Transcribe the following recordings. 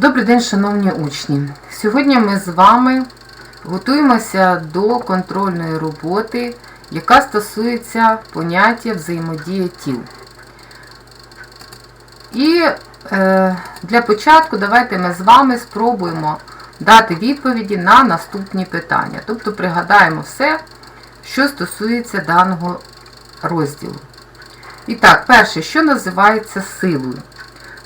Добрий день, шановні учні! Сьогодні ми з вами готуємося до контрольної роботи, яка стосується поняття взаємодія тіл. І е, для початку давайте ми з вами спробуємо дати відповіді на наступні питання. Тобто пригадаємо все, що стосується даного розділу. І так, перше, що називається силою?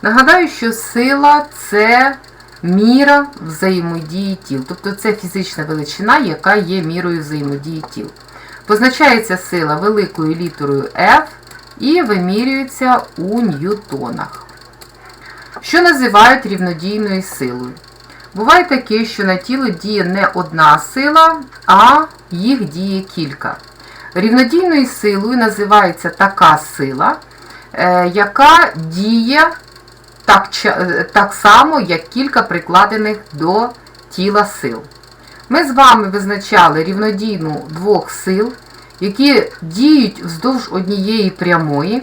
Нагадаю, що сила це міра взаємодії тіл. Тобто це фізична величина, яка є мірою взаємодії тіл. Позначається сила великою літерою F і вимірюється у ньютонах. Що називають рівнодійною силою? Буває таке, що на тіло діє не одна сила, а їх діє кілька. Рівнодійною силою називається така сила, е, яка діє так, так само, як кілька прикладених до тіла сил. Ми з вами визначали рівнодійну двох сил, які діють вздовж однієї прямої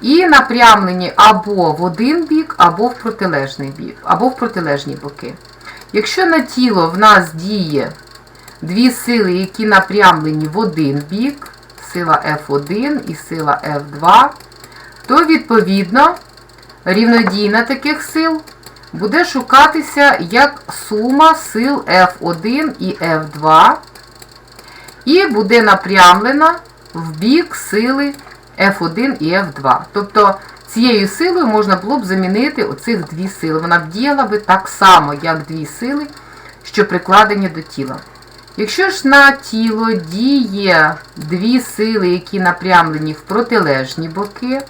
і напрямлені або в один бік, або в протилежний бік, або в протилежні боки. Якщо на тіло в нас діє дві сили, які напрямлені в один бік, сила F1 і сила F2, то відповідно рівнодійна таких сил буде шукатися як сума сил F1 і F2 і буде напрямлена в бік сили F1 і F2. Тобто цією силою можна було б замінити оцих дві сили. Вона б діяла би так само, як дві сили, що прикладені до тіла. Якщо ж на тіло діє дві сили, які напрямлені в протилежні боки,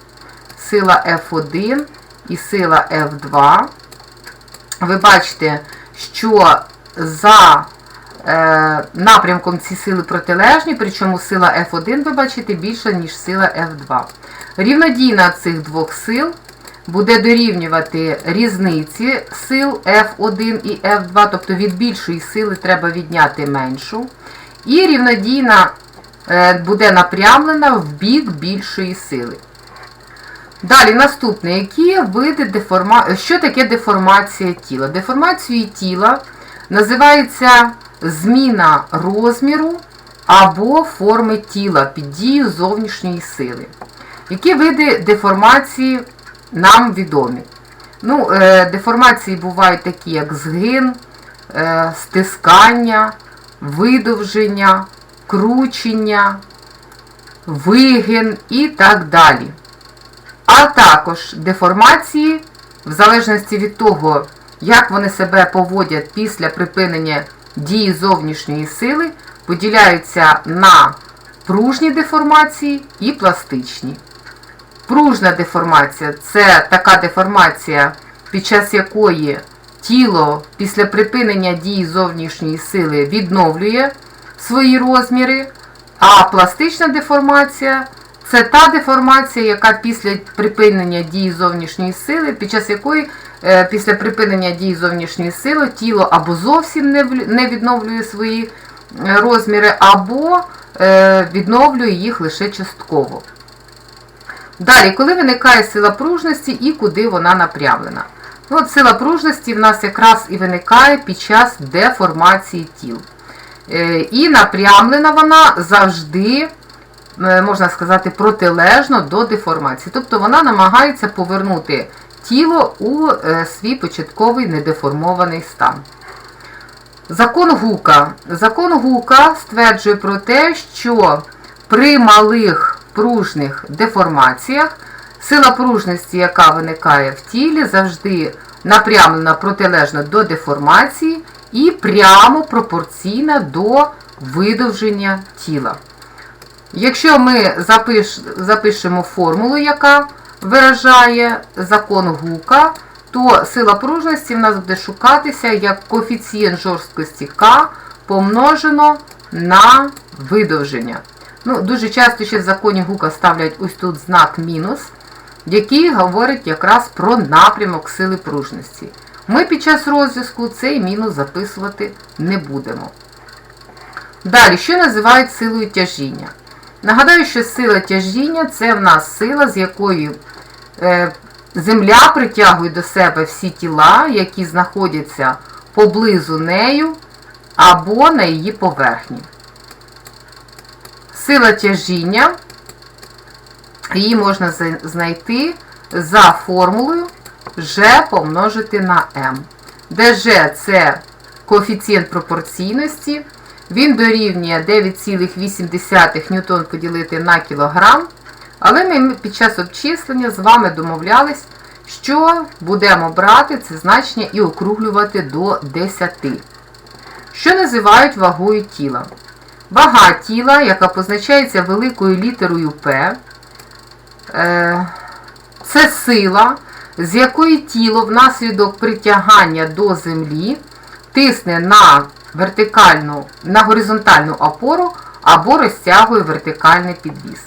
сила F1 і сила F2. Ви бачите, що за е, напрямком ці сили протилежні, причому сила F1, ви бачите, більша, ніж сила F2. Рівнодійна цих двох сил буде дорівнювати різниці сил F1 і F2, тобто від більшої сили треба відняти меншу. І рівнодійна е, буде напрямлена в бік більшої сили. Далі, наступне, які види деформа... що таке деформація тіла? Деформацією тіла називається зміна розміру або форми тіла під дією зовнішньої сили. Які види деформації нам відомі? Ну, е, Деформації бувають такі, як згин, е, стискання, видовження, кручення, вигин і так далі а також деформації, в залежності від того, як вони себе поводять після припинення дії зовнішньої сили, поділяються на пружні деформації і пластичні. Пружна деформація це така деформація, під час якої тіло після припинення дії зовнішньої сили відновлює свої розміри, а пластична деформація це та деформація, яка після припинення дії зовнішньої сили, під час якої е, після припинення дії зовнішньої сили тіло або зовсім не відновлює свої е, розміри, або е, відновлює їх лише частково. Далі, коли виникає сила пружності і куди вона напрямлена? Ну, от Сила пружності в нас якраз і виникає під час деформації тіл. І напрямлена вона завжди можна сказати, протилежно до деформації. Тобто вона намагається повернути тіло у е, свій початковий недеформований стан. Закон Гука. Закон Гука стверджує про те, що при малих пружних деформаціях сила пружності, яка виникає в тілі, завжди напрямлена протилежно до деформації і прямо пропорційна до видовження тіла. Якщо ми запиш, запишемо формулу, яка виражає закон Гука, то сила пружності в нас буде шукатися як коефіцієнт жорсткості К помножено на видовження. Ну, Дуже часто ще в законі Гука ставлять ось тут знак мінус, який говорить якраз про напрямок сили пружності. Ми під час розв'язку цей мінус записувати не будемо. Далі, що називають силою тяжіння? Нагадаю, що сила тяжіння це в нас сила, з якою е, Земля притягує до себе всі тіла, які знаходяться поблизу нею або на її поверхні. Сила тяжіння, її можна знайти за формулою G помножити на M, де G це коефіцієнт пропорційності, він дорівнює 9,8 ньютон поділити на кілограм, але ми під час обчислення з вами домовлялись, що будемо брати це значення і округлювати до 10. Що називають вагою тіла? Вага тіла, яка позначається великою літерою P, е, це сила, з якої тіло внаслідок притягання до землі тисне на вертикальну, на горизонтальну опору або розтягує вертикальний підвіс.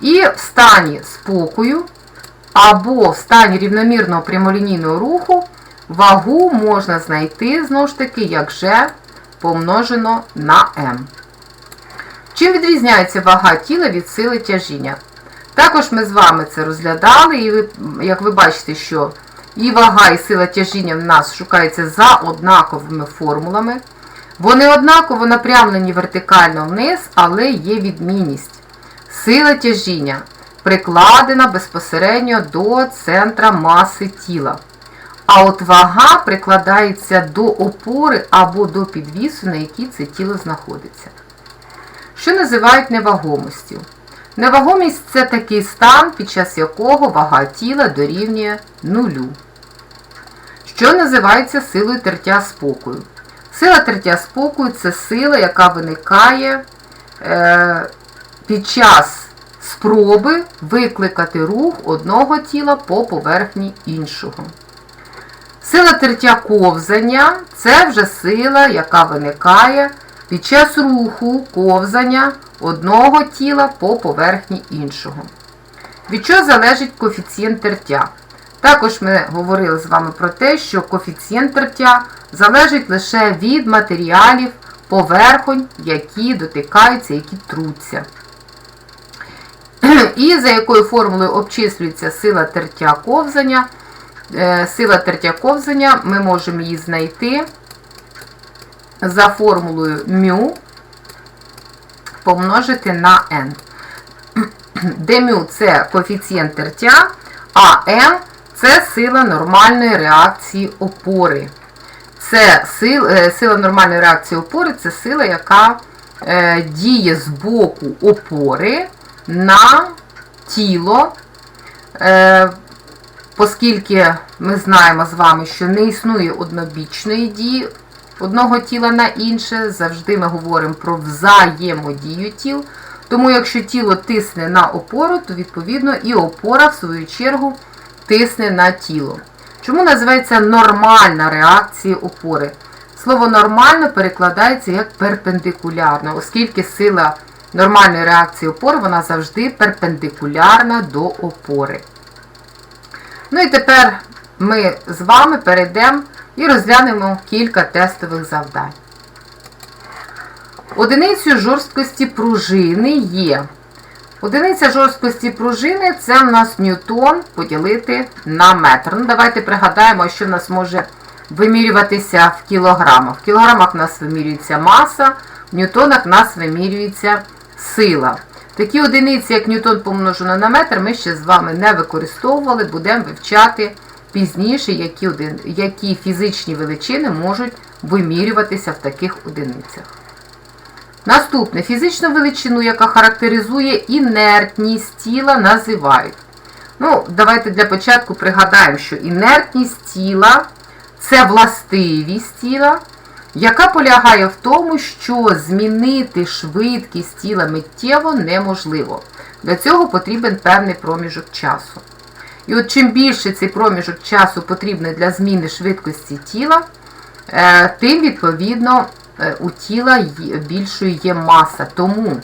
І в стані спокою або в стані рівномірного прямолінійного руху вагу можна знайти, знову ж таки, як G помножено на m. Чим відрізняється вага тіла від сили тяжіння? Також ми з вами це розглядали, і ви, як ви бачите, що і вага, і сила тяжіння в нас шукаються за однаковими формулами. Вони однаково напрямлені вертикально вниз, але є відмінність. Сила тяжіння прикладена безпосередньо до центра маси тіла. А от вага прикладається до опори або до підвісу, на якій це тіло знаходиться. Що називають невагомостю? Невагомість це такий стан, під час якого вага тіла дорівнює нулю. Що називається силою тертя спокою? Сила тертя спокою це сила, яка виникає е, під час спроби викликати рух одного тіла по поверхні іншого. Сила тертя ковзання це вже сила, яка виникає під час руху ковзання одного тіла по поверхні іншого. Від чого залежить коефіцієнт тертя? Також ми говорили з вами про те, що коефіцієнт тертя залежить лише від матеріалів поверхонь, які дотикаються, які труться. І за якою формулою обчислюється сила тертя ковзання. Е, сила тертя ковзання, ми можемо її знайти за формулою μ помножити на n. Де μ це коефіцієнт тертя, а n це сила нормальної реакції опори. Це сила, е, сила нормальної реакції опори це сила, яка е, діє з боку опори на тіло, е, оскільки ми знаємо з вами, що не існує однобічної дії одного тіла на інше, завжди ми говоримо про взаємодію тіл. Тому, якщо тіло тисне на опору, то відповідно і опора, в свою чергу, тисне на тіло. Чому називається нормальна реакція опори? Слово нормально перекладається як перпендикулярно, оскільки сила нормальної реакції опори вона завжди перпендикулярна до опори. Ну і тепер ми з вами перейдемо і розглянемо кілька тестових завдань. Одиницю жорсткості пружини є. Одиниця жорсткості пружини це в нас ньютон поділити на метр. Ну, Давайте пригадаємо, що в нас може вимірюватися в кілограмах. В кілограмах в нас вимірюється маса, в ньютонах в нас вимірюється сила. Такі одиниці, як ньютон помножено на метр, ми ще з вами не використовували, будемо вивчати пізніше, які, один, які фізичні величини можуть вимірюватися в таких одиницях. Наступне фізичну величину, яка характеризує інертність тіла, називають. Ну, Давайте для початку пригадаємо, що інертність тіла це властивість тіла, яка полягає в тому, що змінити швидкість тіла миттєво неможливо. Для цього потрібен певний проміжок часу. І от чим більше цей проміжок часу потрібний для зміни швидкості тіла, е, тим, відповідно, у тіла більшою є маса. Тому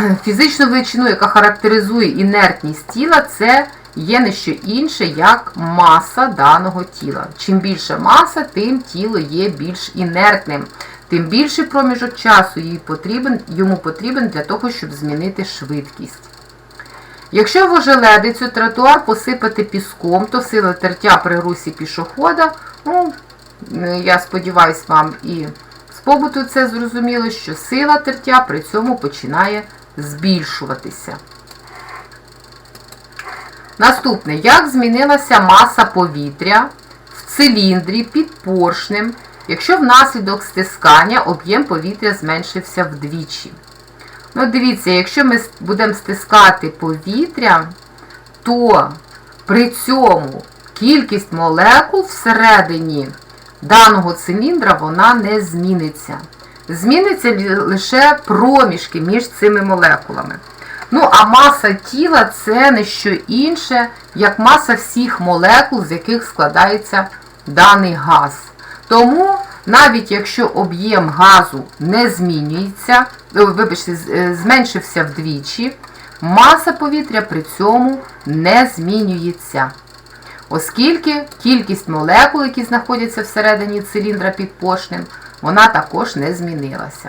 е, фізичну величину, яка характеризує інертність тіла, це є не що інше, як маса даного тіла. Чим більша маса, тим тіло є більш інертним. Тим більший проміжок часу їй потрібен, йому потрібен для того, щоб змінити швидкість. Якщо в ожеледицю тротуар посипати піском, то сила тертя при русі пішохода, ну, е, я сподіваюсь, вам і побуту це зрозуміло, що сила тертя при цьому починає збільшуватися. Наступне, як змінилася маса повітря в циліндрі під поршнем, якщо внаслідок стискання об'єм повітря зменшився вдвічі. Ну, дивіться, якщо ми будемо стискати повітря, то при цьому кількість молекул всередині даного циліндра вона не зміниться. Зміниться лише проміжки між цими молекулами. Ну, а маса тіла це не що інше, як маса всіх молекул, з яких складається даний газ. Тому, навіть якщо об'єм газу не змінюється, вибачте, зменшився вдвічі, маса повітря при цьому не змінюється. Оскільки кількість молекул, які знаходяться всередині циліндра під поршнем, вона також не змінилася.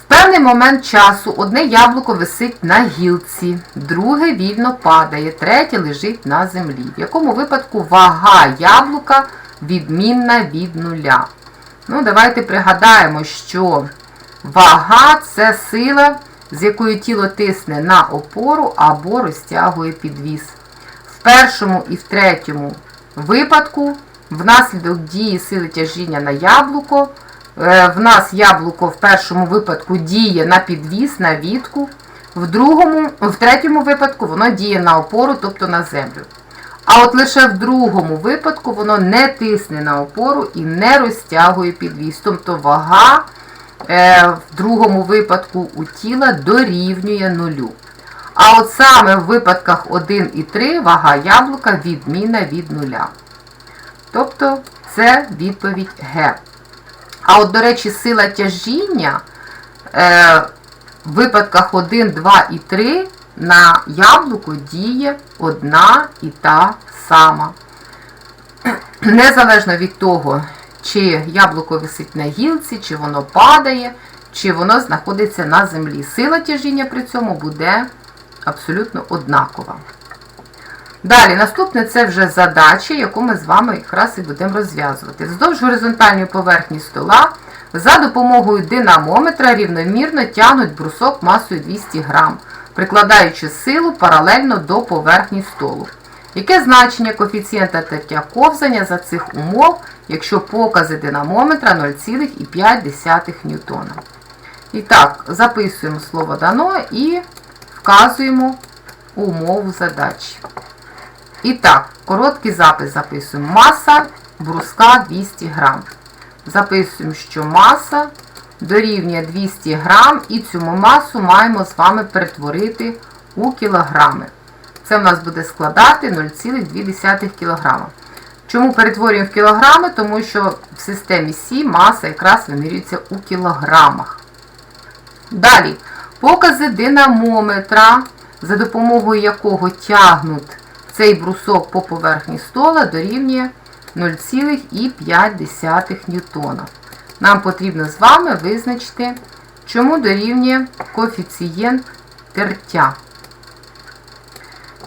В певний момент часу одне яблуко висить на гілці, друге вільно падає, третє лежить на землі. В якому випадку вага яблука відмінна від нуля. Ну, Давайте пригадаємо, що вага це сила, з якою тіло тисне на опору або розтягує підвіз. Першому і в третьому випадку, внаслідок дії сили тяжіння на яблуко, е, в нас яблуко в першому випадку діє на підвіз, на вітку, в другому, в третьому випадку воно діє на опору, тобто на землю. А от лише в другому випадку воно не тисне на опору і не розтягує підвіз. Тобто вага е, в другому випадку у тіла дорівнює нулю. А от саме в випадках 1 і 3 вага яблука відмінна від нуля. Тобто це відповідь Г. А от, до речі, сила тяжіння е, в випадках 1, 2 і 3 на яблуко діє одна і та сама. Незалежно від того, чи яблуко висить на гілці, чи воно падає, чи воно знаходиться на землі. Сила тяжіння при цьому буде абсолютно однакова. Далі, наступне це вже задача, яку ми з вами якраз і будемо розв'язувати. Вздовж горизонтальної поверхні стола за допомогою динамометра рівномірно тягнуть брусок масою 200 грам прикладаючи силу паралельно до поверхні столу. Яке значення коефіцієнта тертя ковзання за цих умов, якщо покази динамометра 0,5 ньютона? І так, записуємо слово дано і вказуємо умову задачі. І так, короткий запис записуємо. Маса бруска 200 грам. Записуємо, що маса дорівнює 200 грам, і цю масу маємо з вами перетворити у кілограми. Це в нас буде складати 0,2 кг. Чому перетворюємо в кілограми? Тому що в системі Сі маса якраз вимірюється у кілограмах. Далі, покази динамометра, за допомогою якого тягнуть цей брусок по поверхні стола, дорівнює 0,5 ньютона нам потрібно з вами визначити, чому дорівнює коефіцієнт тертя.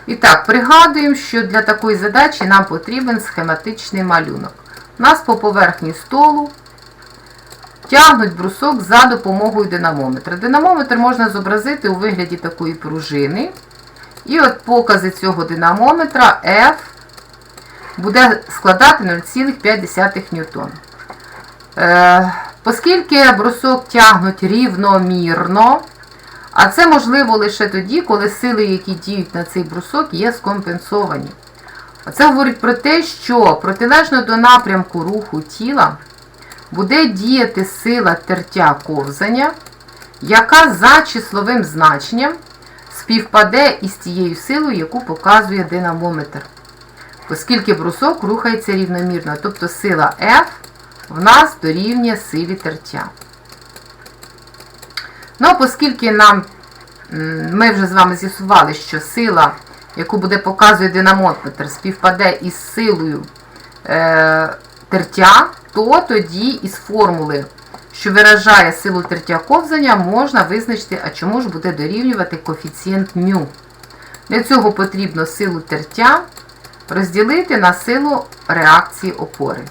І так, пригадуємо, що для такої задачі нам потрібен схематичний малюнок. У нас по поверхні столу тягнуть брусок за допомогою динамометра. Динамометр можна зобразити у вигляді такої пружини. І от покази цього динамометра F буде складати 0,5 ньютон. Е, оскільки брусок тягнуть рівномірно, а це можливо лише тоді, коли сили, які діють на цей брусок, є скомпенсовані. Це говорить про те, що протилежно до напрямку руху тіла буде діяти сила тертя ковзання, яка за числовим значенням співпаде із тією силою, яку показує динамометр. Оскільки брусок рухається рівномірно, тобто сила F в нас дорівнює силі тертя. Ну, оскільки нам, ми вже з вами з'ясували, що сила, яку буде показувати динамометр, співпаде із силою е, тертя, то тоді із формули, що виражає силу тертя ковзання, можна визначити, а чому ж буде дорівнювати коефіцієнт μ. Для цього потрібно силу тертя розділити на силу реакції опори.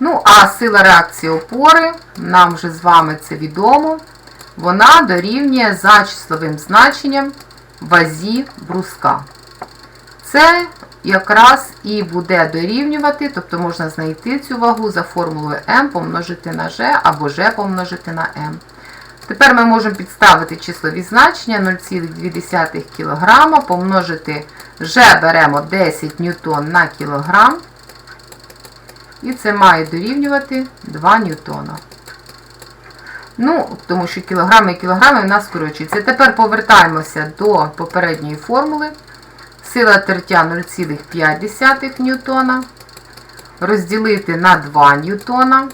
Ну, а сила реакції опори, нам вже з вами це відомо, вона дорівнює за числовим значенням вазі бруска. Це якраз і буде дорівнювати, тобто можна знайти цю вагу за формулою m помножити на g або g помножити на m. Тепер ми можемо підставити числові значення 0,2 кг, помножити G беремо 10 ньютон на кілограм, і це має дорівнювати 2 ньютона. Ну, тому що кілограми і кілограми в нас скорочуються. Тепер повертаємося до попередньої формули. Сила тертя 0,5 ньютона. Розділити на 2 ньютона.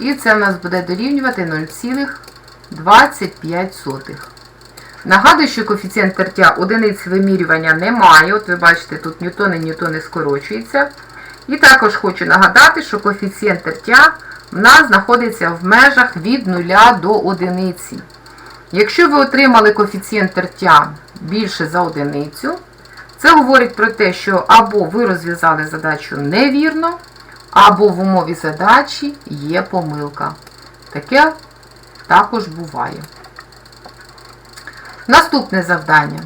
І це в нас буде дорівнювати 0,25. Нагадую, що коефіцієнт тертя одиниць вимірювання немає. От ви бачите, тут ньютони, ньютони скорочуються. І також хочу нагадати, що коефіцієнт тертя в нас знаходиться в межах від 0 до 1. Якщо ви отримали коефіцієнт тертя більше за одиницю, це говорить про те, що або ви розв'язали задачу невірно, або в умові задачі є помилка. Таке також буває. Наступне завдання.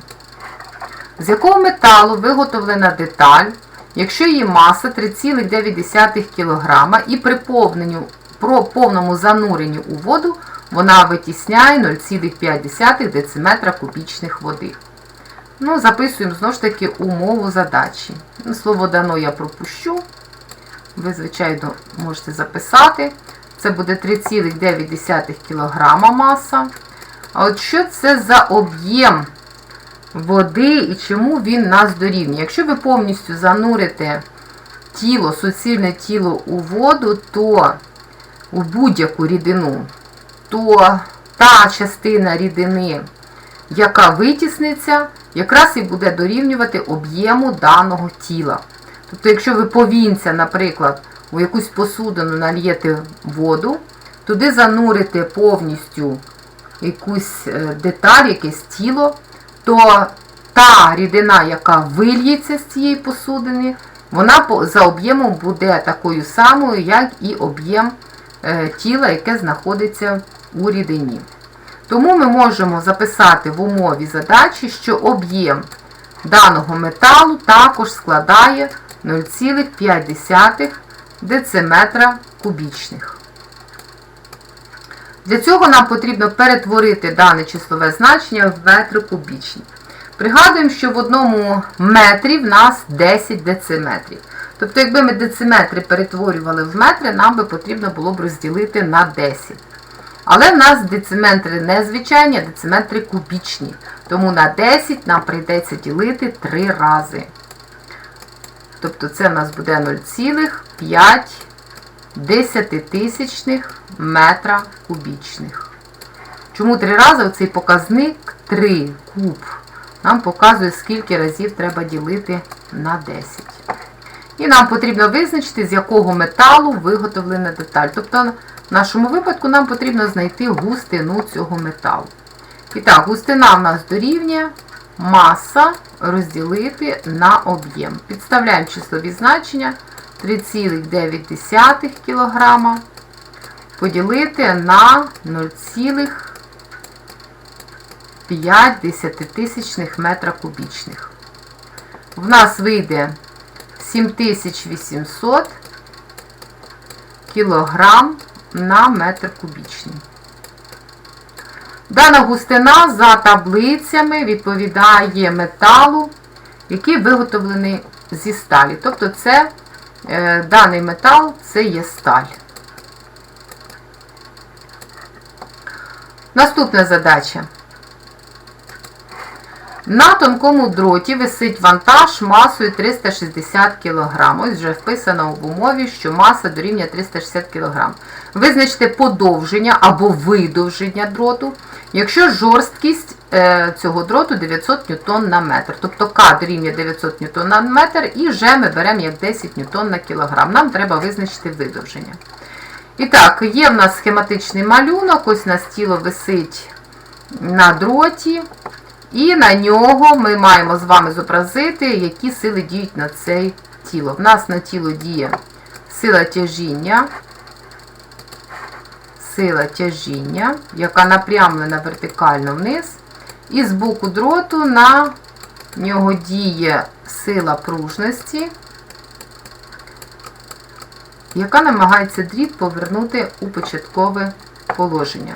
З якого металу виготовлена деталь, якщо її маса 3,9 кг і при про повному зануренні у воду вона витісняє 0,5 дециметра кубічних води. Ну, Записуємо знову ж таки умову задачі. Слово дано я пропущу. Ви, звичайно, можете записати. Це буде 3,9 кг маса. А от що це за об'єм води і чому він нас дорівнює? Якщо ви повністю занурите тіло, суцільне тіло у воду, то у будь-яку рідину, то та частина рідини, яка витісниться, якраз і буде дорівнювати об'єму даного тіла. Тобто, якщо ви повінця, наприклад, у якусь посудину нальєте воду, туди занурите повністю якусь е, деталь, якесь тіло, то та рідина, яка вильється з цієї посудини, вона за об'ємом буде такою самою, як і об'єм е, тіла, яке знаходиться у рідині. Тому ми можемо записати в умові задачі, що об'єм даного металу також складає 0,5 дециметра кубічних. Для цього нам потрібно перетворити дане числове значення в метри кубічні. Пригадуємо, що в одному метрі в нас 10 дециметрів. Тобто, якби ми дециметри перетворювали в метри, нам би потрібно було б розділити на 10. Але в нас дециметри не звичайні, а дециметри кубічні. Тому на 10 нам прийдеться ділити 3 рази. Тобто це в нас буде 0,5 десятитисячних метра кубічних. Чому 3 рази оцей показник 3 куб нам показує, скільки разів треба ділити на 10. І нам потрібно визначити, з якого металу виготовлена деталь. Тобто, в нашому випадку нам потрібно знайти густину цього металу. І так, густина в нас дорівнює маса розділити на об'єм. Підставляємо числові значення 3,9 кг поділити на 0,5 метра кубічних. В нас вийде 7800 кг на метр кубічний. Дана густина за таблицями відповідає металу, який виготовлений зі сталі. Тобто це е, даний метал це є сталь. Наступна задача. На тонкому дроті висить вантаж масою 360 кг. Ось вже вписано в умові, що маса дорівнює 360 кг. Визначте подовження або видовження дроту, якщо жорсткість е, цього дроту 900 н на метр. Тобто К дорівнює 900 н на метр і Ж ми беремо як 10 н на кілограм. Нам треба визначити видовження. І так, є в нас схематичний малюнок, ось у нас тіло висить на дроті, і на нього ми маємо з вами зобразити, які сили діють на це тіло. В нас на тіло діє сила тяжіння, сила тяжіння, яка напрямлена вертикально вниз. І з боку дроту на нього діє сила пружності, яка намагається дріт повернути у початкове положення.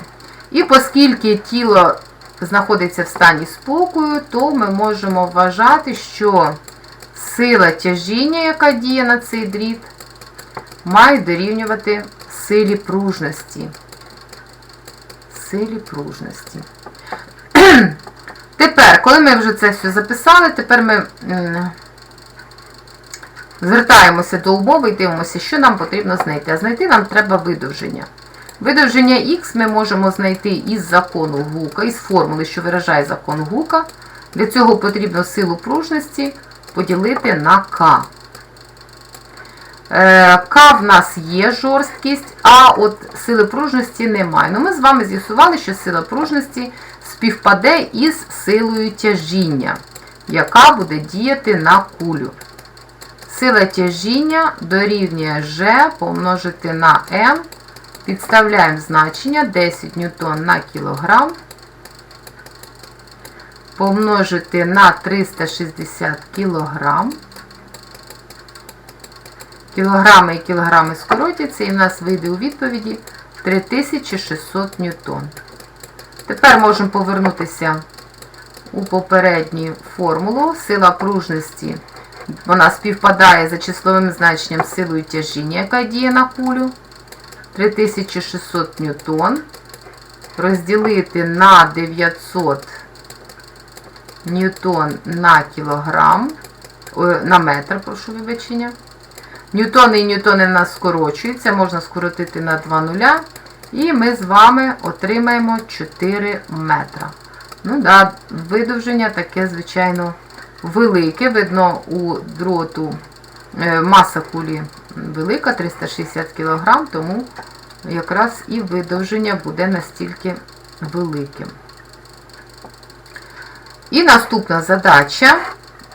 І оскільки тіло знаходиться в стані спокою, то ми можемо вважати, що сила тяжіння, яка діє на цей дріт, має дорівнювати силі пружності. Силі пружності. Тепер, коли ми вже це все записали, тепер ми звертаємося до умови і дивимося, що нам потрібно знайти. А знайти нам треба видовження. Видовження х ми можемо знайти із закону Гука, із формули, що виражає закон Гука. Для цього потрібно силу пружності поділити на К. Е, К в нас є жорсткість, а от сили пружності немає. Ну, Ми з вами з'ясували, що сила пружності співпаде із силою тяжіння, яка буде діяти на кулю. Сила тяжіння дорівнює G помножити на М. Підставляємо значення 10 ньютон на кілограм. Помножити на 360 кілограм. Кілограми і кілограми скоротяться, і в нас вийде у відповіді 3600 ньютон. Тепер можемо повернутися у попередню формулу. Сила пружності вона співпадає за числовим значенням силою тяжіння, яка діє на кулю. 3600 ньютон. Розділити на 900 ньютон на кілограм, на метр, прошу вибачення. Ньютони і ньютони в нас скорочуються, можна скоротити на 2 нуля. І ми з вами отримаємо 4 метра. Ну да, видовження таке, звичайно, велике. Видно, у дроту е, маса кулі велика, 360 кг, тому якраз і видовження буде настільки великим. І наступна задача.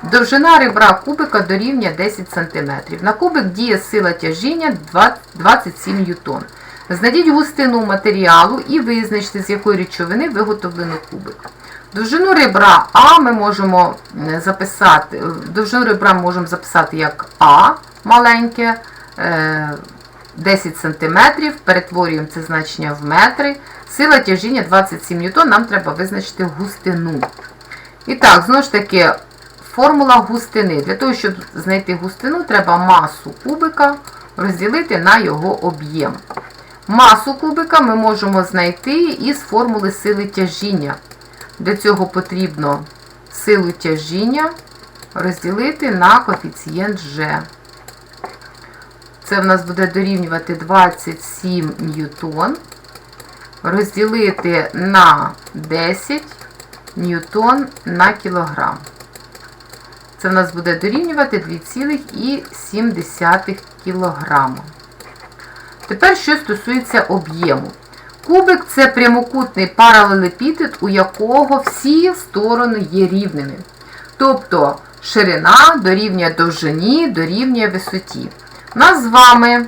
Довжина ребра кубика дорівнює 10 см. На кубик діє сила тяжіння 27 ньютон. Знайдіть густину матеріалу і визначте, з якої речовини виготовлено кубик. Довжину ребра А ми можемо записати, довжину ребра можемо записати як А маленьке, 10 см, перетворюємо це значення в метри. Сила тяжіння 27 ньютон, нам треба визначити густину. І так, знову ж таки, формула густини. Для того, щоб знайти густину, треба масу кубика розділити на його об'єм. Масу кубика ми можемо знайти із формули сили тяжіння. Для цього потрібно силу тяжіння розділити на коефіцієнт G. Це в нас буде дорівнювати 27 ньютон. Розділити на 10 ньютон на кілограм. Це в нас буде дорівнювати 2,7 кг. Тепер, що стосується об'єму. Кубик це прямокутний паралелепіпед, у якого всі сторони є рівними. Тобто ширина дорівнює довжині, дорівнює висоті. У нас з вами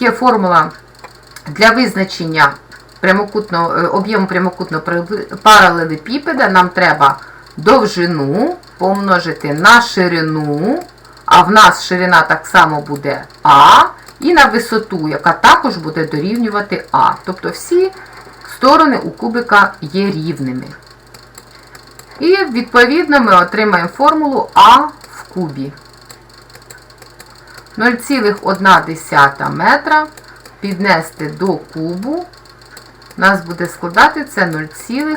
є формула для визначення прямокутного, об'єму прямокутного паралелепіпеда. Нам треба довжину помножити на ширину, а в нас ширина так само буде А, і на висоту, яка також буде дорівнювати А. Тобто всі сторони у кубика є рівними. І, відповідно, ми отримаємо формулу А в кубі. 0,1 метра піднести до кубу. У нас буде складати це 0,1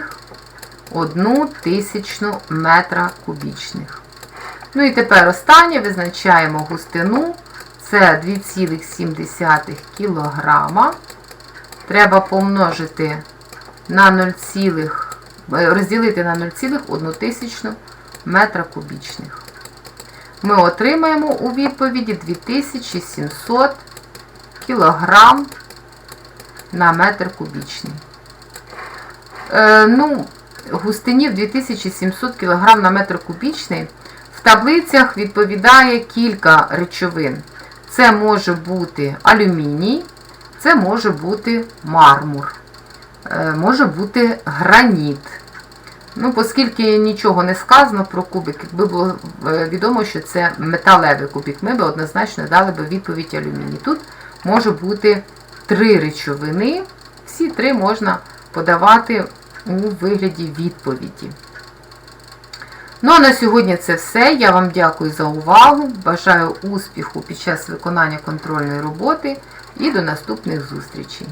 тисячну метра кубічних. Ну і тепер останнє визначаємо густину. Це 2,7 кг. Треба помножити на 0, розділити на 0,1 тисячну метра кубічних. Ми отримаємо у відповіді 2700 кг на метр кубічний. Е, ну, густині в 2700 кг на метр кубічний. В таблицях відповідає кілька речовин. Це може бути алюміній, це може бути мармур, е, може бути граніт. Ну, оскільки нічого не сказано про кубик, якби було е, відомо, що це металевий кубик, ми б однозначно дали б відповідь алюміній. Тут може бути три речовини, всі три можна подавати у вигляді відповіді. Ну а на сьогодні це все. Я вам дякую за увагу. Бажаю успіху під час виконання контрольної роботи і до наступних зустрічей.